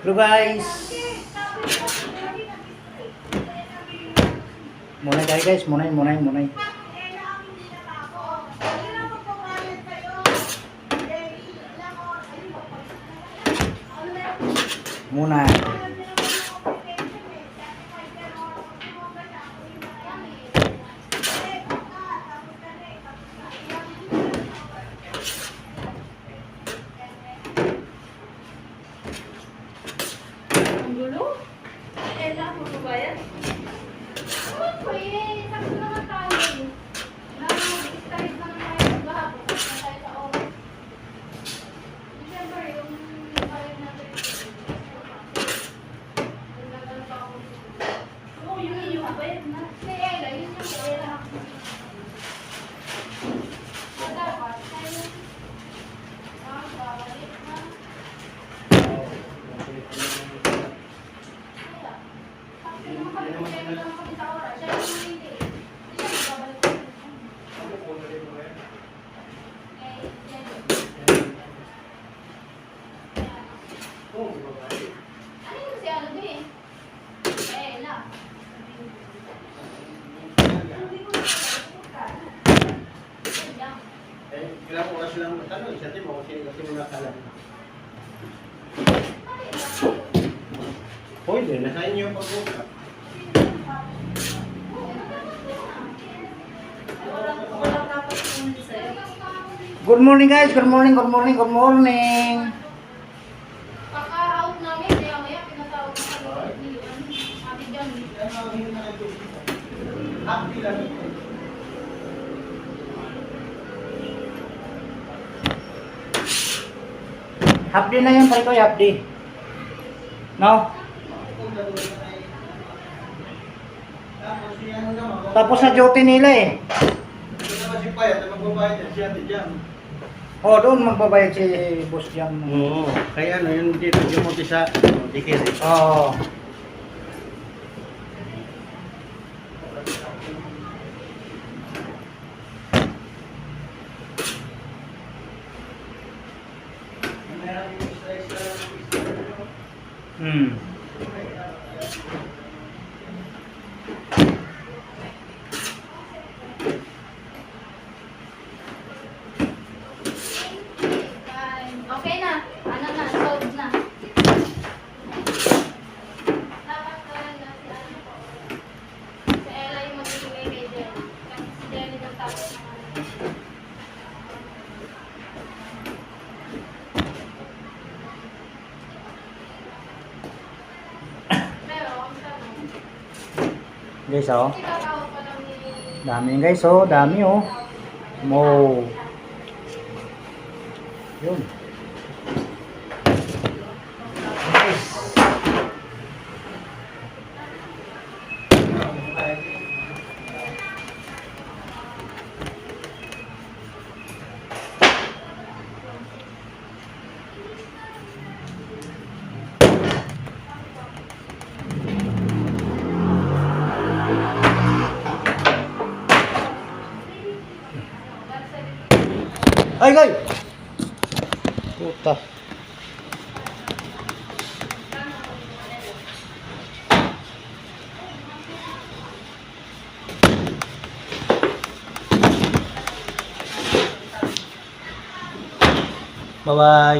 Hello guys. Munay tayo guys, munay, munay, munay. Munay. Ella, magbabayad? Naman po eh, sabi Eh, Ella. Yun lang. Kailangan matanong. Isa din mo kasi kasi muna kalam. Ano yun? Pwede, nasa inyo pag-usap. Good morning guys, good morning, good morning, good morning. Kaka-out namin, kaya maya pinatawag ano, Ate John. Happy lang. Day na yun, pare ko, day. No? Tapos yan na duty nila eh. Ito naman si Payat, na magbabayad yan, si Ate Jam. Oh, doon magbabayad si Boss Jam. Oo, kaya ano, yung dito, yung muti sa dikiri. Oo. Hmm. Guys, oh. Dami guys, oh. Dami, oh. Mo. Yun. はいはい。通った。バイバイ。